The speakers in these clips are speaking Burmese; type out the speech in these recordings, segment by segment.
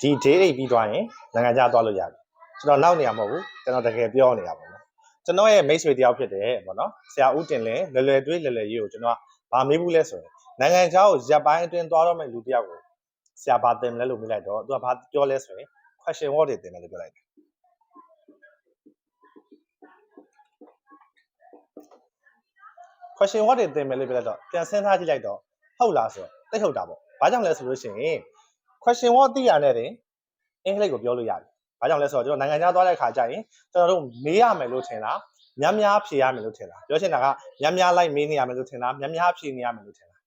ဒီ day အိတ်ပြီးသွားရင်နိုင်ငံခြားသွားလို့ရတယ်ကျွန်တော်နောက်နေရမဟုတ်ဘူးကျွန်တော်တကယ်ပြောနေတာပေါ့နော်ကျွန်တော်ရဲ့မိတ်ဆွေတယောက်ဖြစ်တယ်ပေါ့နော်ဆရာဦးတင်လင်းလွယ်လွယ်တွေးလွယ်လွယ်ရေးကိုကျွန်တော်ကဗာမေးဘူးလဲဆိုရင်နိုင်ငံခြားကိုရပ်ပိုင်းအတွင်းသွားတော့မဲ့လူတယောက်ကိုဆရာဗာတင်မလဲလို့မေးလိုက်တော့သူကဗာပြောလဲဆိုရင် question word တွေတင်တယ်လို့ပြောလိုက်တယ် question word တွေတင်မယ်လို့ပြောလိုက်တော့ပြန်စဉ်းစားကြည့်လိုက်တော့ဟုတ်လားဆိုတော့သိဟုတ်တာပေါ့ဘာကြောင့်လဲဆိုလို့ရှိရင် question word သိရတဲ့တင်အင်္ဂလိပ်ကိုပြောလို့ရတယ်ဘာကြောင့်လဲဆိုတော့ကျွန်တော်နိုင်ငံခြားသွားတဲ့ခါကျရင်ကျွန်တော်တို့မေးရမယ်လို့ထင်လားများများဖြေရမယ်လို့ထင်လားပြောချင်တာကများများလိုက်မေးနေရမယ်လို့ထင်လားများများဖြေနေရမယ်လို့ထင်လား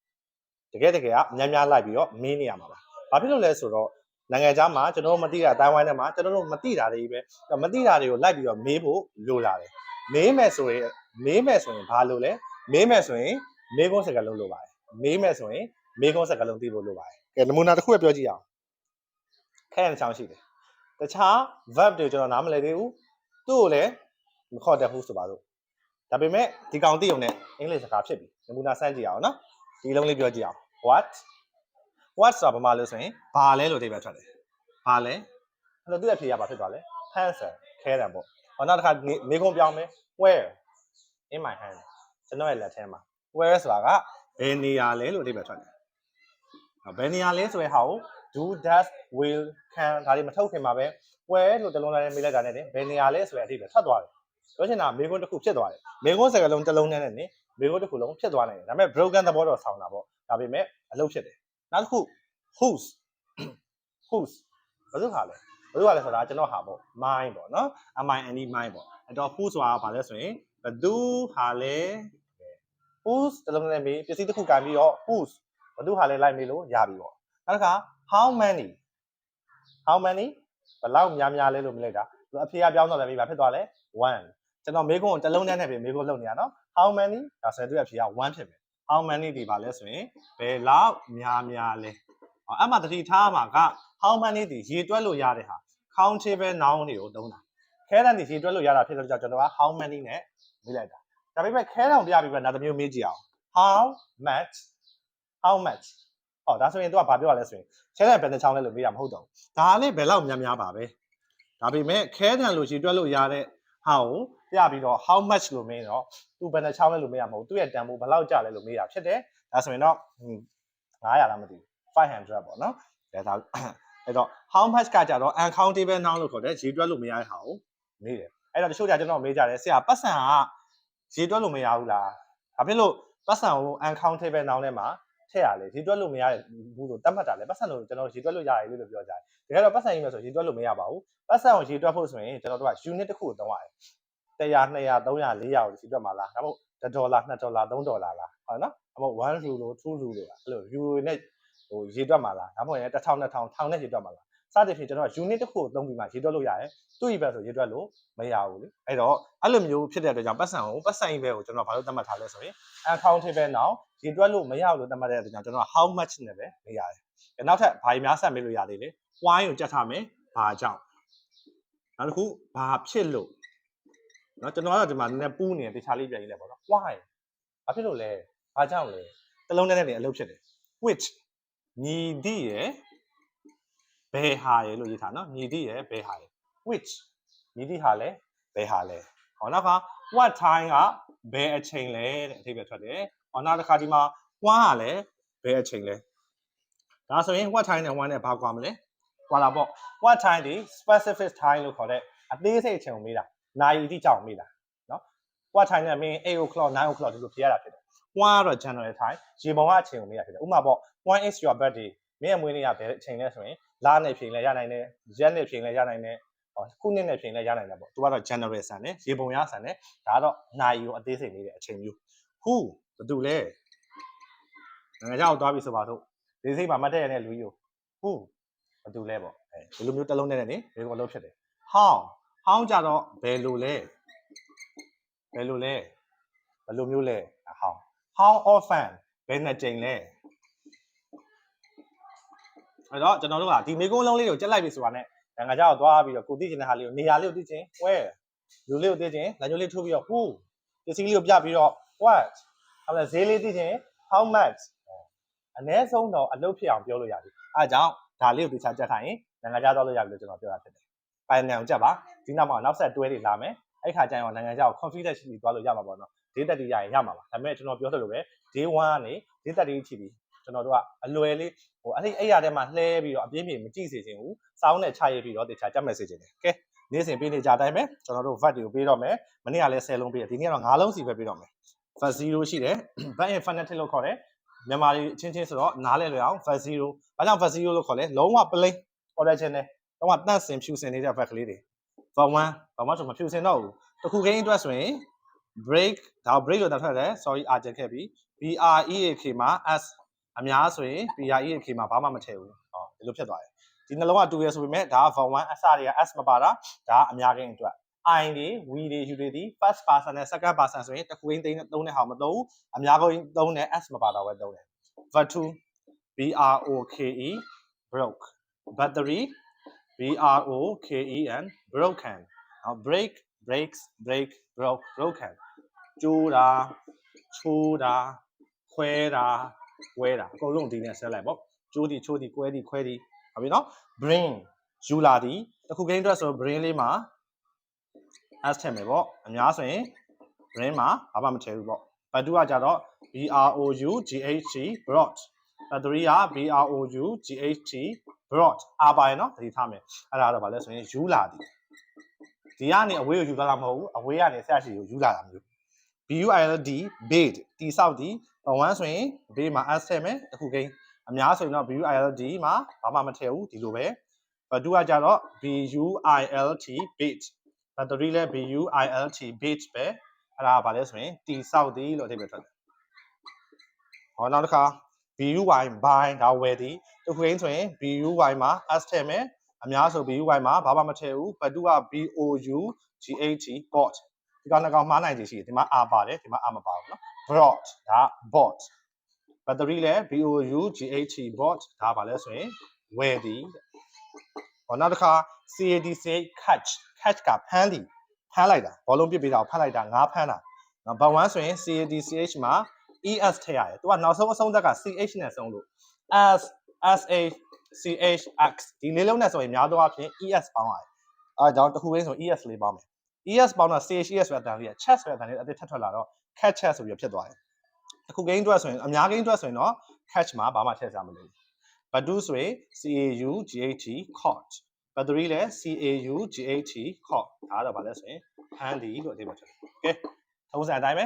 တကယ်တကယ်ကများများလိုက်ပြီးတော့မေးနေရမှာပါဘာဖြစ်လို့လဲဆိုတော့နိုင်ငံခြားမှာကျွန်တော်တို့မသိတာတိုင်းဝိုင်းထဲမှာကျွန်တော်တို့မသိတာတွေပဲမသိတာတွေကိုလိုက်ပြီးတော့မေးဖို့လိုလာတယ်မေးမယ်ဆိုရင်မေးမယ်ဆိုရင်ဘာလို့လဲမေးမယ်ဆိုရင်မေးခွန်းစကားလုံးလိုပါတယ်မေးမယ်ဆိုရင်မေးခွန်းစကားလုံးသိဖို့လိုပါတယ်ကဲနမူနာတစ်ခုပဲပြောကြည့်အောင် ခဲရတဲ့ချောင်းရှိတယ်တခြား verb တွေကျွန်တော်နားမလည်သေးဘူးသူ့ကိုလည်းမခေါ်တတ်ဘူးဆိုပါတော့ဒါပေမဲ့ဒီကောင်သိုံနဲ့အင်္ဂလိပ်စကားဖြစ်ပြီနမူနာစမ်းကြည့်အောင်နော်ဒီလုံးလေးပြောကြည့်အောင် what what ဆိုတာဘာမှလို့ဆိုရင်ဘာလဲလို့အဓိပ္ပာယ်ထွက်တယ်ဘာလဲအဲ့တော့သူ့ရဲ့ဖြေရပါဖြစ်သွားလဲ answer ခဲတယ်ပေါ့ဟောနောက်တစ်ခါမေးခွန်းပြောင်းမယ် where in my hand ကျွန်တော်ရဲ့လက်ထဲမှာ where ဆိုတာကဘယ်နေရာလဲလို့အဓိပ္ပာယ်ထွက်တယ်။ဘယ်နေရာလဲဆိုရင်ဟာကို do does will can ဒါတွေမထုတ်ခင်မှာပဲ where လို့တလုံးလိုက်မေးလိုက်တာနဲ့တင်ဘယ်နေရာလဲဆိုတဲ့အဓိပ္ပာယ်ထွက်သွားတယ်။ပြောချင်တာမေးခွန်းတစ်ခုဖြစ်သွားတယ်။မေးခွန်းစကားလုံးတစ်လုံးနဲ့နေမေးခွန်းတစ်ခုလုံးဖြစ်သွားနိုင်တယ်။ဒါပေမဲ့ broken သဘောတော့ဆောင်းတာပေါ့။ဒါပေမဲ့အလုပ်ဖြစ်တယ်။နောက်တစ်ခု whose whose ဘာလို့ဟာလဲဘာလို့ဟာလဲဆိုတာကျွန်တော်ဟာပေါ့ mine ပေါ့နော် m i n e mine ပေါ့အဲ့တော့ who ဆိုတာဘာလဲဆိုရင်ဘယ်သူဟာလဲ whose တလုံးနဲ့မေးပစ္စည်းတစ်ခုကန်ပြီးတော့ whose ဘယ်သူဟာလဲလိုက်မေးလို့ရပြီပေါ့နောက်တစ်ခါ how many how many ဘယ်လောက်များများလဲလို့မေးလိုက်တာသူအဖေကပြောင်းတော့လည်းမေးပါဖြစ်သွားလဲ1ကျွန်တော်မေးခွန်းကိုတစ်လုံးနဲ့နဲ့ပဲမေးခွန်းလုပ်နေရနော် how many ဒါဆိုရင်သူ့အဖေက1ဖြစ်မယ် how many ဒီပါလဲဆိုရင်ဘယ်လောက်များများလဲဟောအဲ့မှာတတိထားမှာက how many ဒီရေတွက်လို့ရတဲ့ဟာ countable noun တွေကိုသုံးတာခဲတန်ဒီရေတွက်လို့ရတာဖြစ်လို့ကြောင့်ကျွန်တော်က how many နဲ့မေးလိုက်တာဒါပေမဲ့ခဲတောင်တရားပြီးပဲနောက်တစ်မျိုးမေးကြည့်အောင် how much how much ဟောဒါဆိုရင်သူကဘာပြောရလဲဆိုရင်ခဲတန်ဘယ်နှချောင်းလဲလို့မေးတာမဟုတ်တော့ဘူးဒါလည်းဘယ်လောက်များများပါပဲဒါပေမဲ့ခဲတန်လို့ရေတွက်လို့ရတဲ့ဟာကိုပြပြီးတော့ how much လို့မေးတော့သူဘယ်နှချောင်းလဲလို့မေးရမဟုတ်သူ့ရဲ့တန်ဖိုးဘယ်လောက်ကျလဲလို့မေးတာဖြစ်တယ်ဒါဆိုရင်တော့900လားမသိဘူး500ပေါ့နော်ဒါဒါအဲ့တော့ how much ကကြတော့ uncountable noun လို့ခေါ်တယ်ရေတွက်လို့မရတဲ့ဟာကိုမေးတယ်အဲ့တော့တချို့ကြကျွန်တော်မေးကြတယ်ဆရာပတ်စံကရေတွက်လို့မရဘူးလားဘာဖြစ်လို့ပတ်စံကို uncountable noun ထဲမှာ ထည့်ရလေရေတွက်လို့မရဘူးလို့တတ်မှတ်တာလေပတ်စံလို့ကျွန်တော်ရေတွက်လို့ရတယ်လို့ပြောကြတယ်တကယ်တော့ပတ်စံကြီးမယ်ဆိုရေတွက်လို့မရပါဘူးပတ်စံကိုရေတွက်ဖို့ဆိုရင်ကျွန်တော်တို့က unit တစ်ခုကိုသုံးရတယ်100 200 300 400ကိုရေတွက်မှာလားဒါမှမဟုတ်1ဒေါ်လာ2ဒေါ်လာ3ဒေါ်လာလားဟုတ်နော်အမဟုတ်1 euro 2 euro လားအဲ့လို euro နဲ့ဟိုရေတွက်မှာလားဒါမှမဟုတ်ရင်1000 2000 1000နဲ့ရေတွက်မှာလား စသဖြင့်ကျွန်တော် unit တစ်ခုကိုသုံးပြီးမှရေတွက်လို့ရတယ်သူ့ event ဆိုရေတွက်လို့မရဘူးလေအဲ့တော့အဲ့လိုမျိုးဖြစ်တဲ့အတွက်ကြောင့်ပတ်စံကိုပတ်စံ event ကိုကျွန်တော်ဘာလို့သတ်မှတ်ထားလဲဆိုရင် uncountable now ရေတွက်လို့မရဘူးလို့သတ်မှတ်တဲ့အတွက်ကြောင့်ကျွန်တော် how much နဲ့ပဲနေရတယ်နောက်ထပ်ဘာကြီးများဆက်မေးလို့ရသေးလဲ why ကိုကြက်ထားမယ်ဘာကြောင့်နောက်တစ်ခုဘာဖြစ်လို့เนาะကျွန်တော်ကတော့ဒီမှာနည်းနည်းပူးနေတယ်တခြားလေးပြန်ရေးလိုက်ပါတော့ why ဘာဖြစ်လို့လဲဘာကြောင့်လဲတလုံးနဲ့နဲ့အလုပ်ဖြစ်တယ် which ညီသည့်ရယ် ဘယ်ဟာရယ်လို့ရေးထားနော်ညီသည့်ရယ်ဘယ်ဟာရယ် which ညီသည့်ဟာလဲဘယ်ဟာလဲဟောနောက်က what time ကဘယ်အချိန်လဲတဲ့အထိပ္ပယ်ထွက်တယ်ဟောနောက်တစ်ခါဒီမှာ one ကလည်းဘယ်အချိန်လဲဒါဆိုရင် what time နဲ့ one နဲ့ဘာကွာမလဲကွာတာပေါ့ what time ဒီ specific time လို့ခေါ်တဲ့အသေးစိတ်အချိန်ကိုမေးတာနာရီအတိအကျကိုမေးတာနော် what time နဲ့မင်း8 o'clock 9 o'clock ဒီလိုဖြေရတာဖြစ်တယ် one ကတော့ general time ရေပုံကအချိန်ကိုမေးတာဖြစ်တယ်ဥပမာပေါ့ one is your birthday မင်းရဲ့မွေးနေ့ကဘယ်အချိန်လဲဆိုရင် လနဲ့ဖြေလဲရနိုင်တယ်ရက်နဲ့ဖြေလဲရနိုင်တယ်ဟောခုနှစ်နဲ့ဖြေလဲရနိုင်တယ်ပေါ့သူကတော့ general ဆန်တယ်ရေပုံရဆန်တယ်ဒါကတော့နိုင်ကိုအသေးစိတ်နေတဲ့အချိန်မျိုး who ဘာတူလဲငါကြောက်သွားပြီဆိုပါတော့ဒီစိတ်မှာမတ်တဲ့ရတဲ့လူကြီးကို who ဘာတူလဲပေါ့အဲဒီလိုမျိုးတစ်လုံးနဲ့နေဒီလိုလုံးဖြစ်တယ် how how ကြတော့ဘယ်လိုလဲဘယ်လိုလဲဘယ်လိုမျိုးလဲ how how often ဘယ်နှစ်ကြိမ်လဲ အဲ့တော့ကျွန်တော်တို့ကဒီမိကုန်းလုံးလေးကိုကြက်လိုက်ပြီဆိုတာနဲ့ငါကြောက်သွားပြီးတော့ကိုသိချင်တဲ့ဟာလေးကိုနေရာလေးကိုသိချင် where လူလေးကိုသိချင်လက်ညှိုးလေးထိုးပြီးတော့ who ပစ္စည်းလေးကိုပြပြီးတော့ what ဟုတ်လားဈေးလေးသိချင် how much အနည်းဆုံးတော့အလုပ်ဖြစ်အောင်ပြောလို့ရတယ်အဲဒါကြောင့်ဒါလေးကိုသိချာကြက်ထားရင်နိုင်ငံခြားသွားလို့ရပြီလို့ကျွန်တော်ပြောတာဖြစ်တယ်ပိုင်နယ်အောင်ကြက်ပါဒီနောက်မှာနောက်ဆက်တွဲတွေလာမယ်အဲ့ခါကျရင်နိုင်ငံခြားကို confidence ရှိပြီးသွားလို့ရမှာပေါ့နော် day 30ရရင်ရမှာပါဒါပေမဲ့ကျွန်တော်ပြောသလိုပဲ day 1ကနေ day 30ထိပြီး ကျွန်တော်တို့ကအလွယ်လေးဟိုအဲ့ဒီအဲ့ရထဲမှာလှဲပြီးတော့အပြင်းပြေမကြည့်စေချင်ဘူးစောင်းနဲ့ချရပြီးတော့တခြားကြက်မဲ့စေချင်တယ်ကဲနေ့စဉ်ပေးနေကြတိုင်းပဲကျွန်တော်တို့ VAT တွေကိုပေးတော့မယ်မနေ့ကလည်း10လုံးပေးတယ်ဒီနေ့ကတော့9လုံးစီပဲပေးတော့မယ် VAT 0ရှိတယ် VAT infinite လို့ခေါ်တယ်မြန်မာတွေအချင်းချင်းဆိုတော့နားလဲလွယ်အောင် VAT 0ဘာကြောင့် VAT 0လို့ခေါ်လဲလုံးဝ plain original လုံးဝတန့်စင်ဖြူစင်နေတဲ့ VAT ကလေးတွေ VAT 1ဘာမှဆိုမဖြူစင်တော့ဘူးတခုကိန်းအတွက်ဆိုရင် break ဒါ break လို့တတ်ထွက်တယ် sorry အာကျက်ခဲ့ပြီ B R E A K မှာ S အများဆိုရင် B R E A K မှာဘာမှမထည့်ဘူးဟောဒီလိုဖြစ်သွားတယ်ဒီနှလုံးက2ရဆိုပေမဲ့ဒါက for 1 S တွေက S မပါတာဒါကအများကိန်းအတွက် I တွေ we တွေ you တွေဒီ first person နဲ့ second person ဆိုရင်တစ်ခုရင်းသိန်းသုံးတဲ့ဟာမသုံးဘူးအများကိန်းသုံးတဲ့ S မပါတော့ပဲသုံးတယ် verb 2 B R O K E broke battery B R O K E N broken နော် break breaks break broke broken ကျိုးတာချိုးတာခွဲတာ ကွဲတာအကုန်လုံးဒီနဲ့ဆက်လိုက်ပေါ့ကျိုးဒီချိုးဒီကွဲဒီခွဲဒီဟုတ်ပြီနော် brain ယူလာဒီတစ်ခုကိန်းအတွက်ဆို brain လေးမှာ s ထည့်မယ်ပေါ့အများဆိုရင် brain မှာဘာမှမထည့်ဘူးပေါ့ဘတ်တူကကြတော့ b r o u g h t brought ဘတ်တရီက b r o u g h t brought အားပါရနော်သတိထားမယ်အဲ့ဒါတော့ဗာလဲဆိုရင်ယူလာဒီဒီကနေအဝေးကိုယူလာတာမဟုတ်ဘူးအဝေးကနေဆက်ရှိကိုယူလာတာမျိုး B U I L D bait တိဆောက်ဒီ ဘဝန်းဆိုရင်ဘေးမှာ s ထည့်မယ်တစ်ခုကိန်းအများဆိုရင်တော့ B U I L D မှာဘာမှမထည့်ဘူးဒီလိုပဲဘတ်တူကကြတော့ B U I L T bait ဘတ်တရီလည်း B U I L T bait ပဲအဲ့ဒါကဘာလဲဆိုရင်တိဆောက်ဒီလို့အဓိပ္ပာယ်ထွက်တယ်ဟောနောက်တစ်ခါ B U Y buy ဒါဝယ်ဒီတစ်ခုကိန်းဆိုရင် B U Y မှာ s ထည့်မယ်အများဆို B U Y မှာဘာမှမထည့်ဘူးဘတ်တူက B O U G H T bought ဒီကောင်နှစ်ကောင်မှားနိုင်ခြေရှိတယ်ဒီမှာ R ပါတယ်ဒီမှာ R မပါဘူးเนาะ brought ဒါ bought ဘက်တရီလည်း B O U G H T bought ဒါပါလဲဆိုရင်ဝယ်ဒီဟောနောက်တစ်ခါ C A D C catch catch ကဖမ်းဒီဖမ်းလိုက်တာဘောလုံးပစ်ပေးတာကိုဖမ်းလိုက်တာငါးဖမ်းတာနော်ဘတ်1ဆိုရင် C A D C H မှာ E S ထည့်ရတယ်သူကနောက်ဆုံးအဆုံးသက်က C H နဲ့ဆုံးလို့ S S A C H X ဒီလေးလုံးနဲ့ဆိုရင်များသောအားဖြင့် E S ပေါင်းရတယ်အဲဒါကြောင့်တစ်ခုရင်းဆို E S လေးပေါင်းမယ် ES ပေါင်းတော့ CHES ဆိုတဲ့အတန်လေးက chat ဆိုတဲ့အတန်လေးအသစ်ထပ်ထွက်လာတော့ catch chat ဆိုပြီးဖြစ်သွားတယ်။အခု game အတွက်ဆိုရင်အများ game အတွက်ဆိုရင်တော့ catch မှာဘာမှထည့်စရာမလိုဘူး။ but do ဆိုရင် CAU GHT caught battery လည်း CAU GHT caught ဒါကတော့ဗာလဲဆိုရင် handy လို့အဓိပ္ပာယ်ထွက်တယ်။ Okay ထုံးစံအတိုင်းပဲ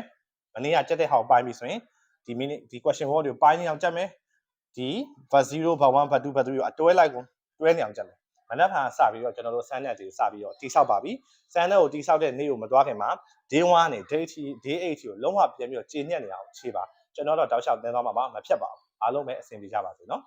မနေ့ကကြက်တဲ့ဟာကိုပိုင်းပြီဆိုရင်ဒီ minute ဒီ question word တွေကိုပိုင်းနေအောင်ကြက်မယ်။ဒီ but 0 but 1 but 2 but 3ကိုအတွဲလိုက်ကိုတွဲနေအောင်ကြက်မယ်။မ နက်ဖြန်စပြီးတော့ကျွန်တော်တို့ sand net တွေစပြီးတော့တိဆောက်ပါပြီ။ sand net ကိုတိဆောက်တဲ့နေ့ကိုမသွားခင်မှာ day 1နဲ့ day 8 day 8ကိုလုံးဝပြန်ပြီးတော့ကျေညက်နေအောင်ခြေပါကျွန်တော်တော့တောက်လျှောက်သင်သွားမှာပါမဖြတ်ပါဘူးအားလုံးပဲအဆင်ပြေကြပါစေနော်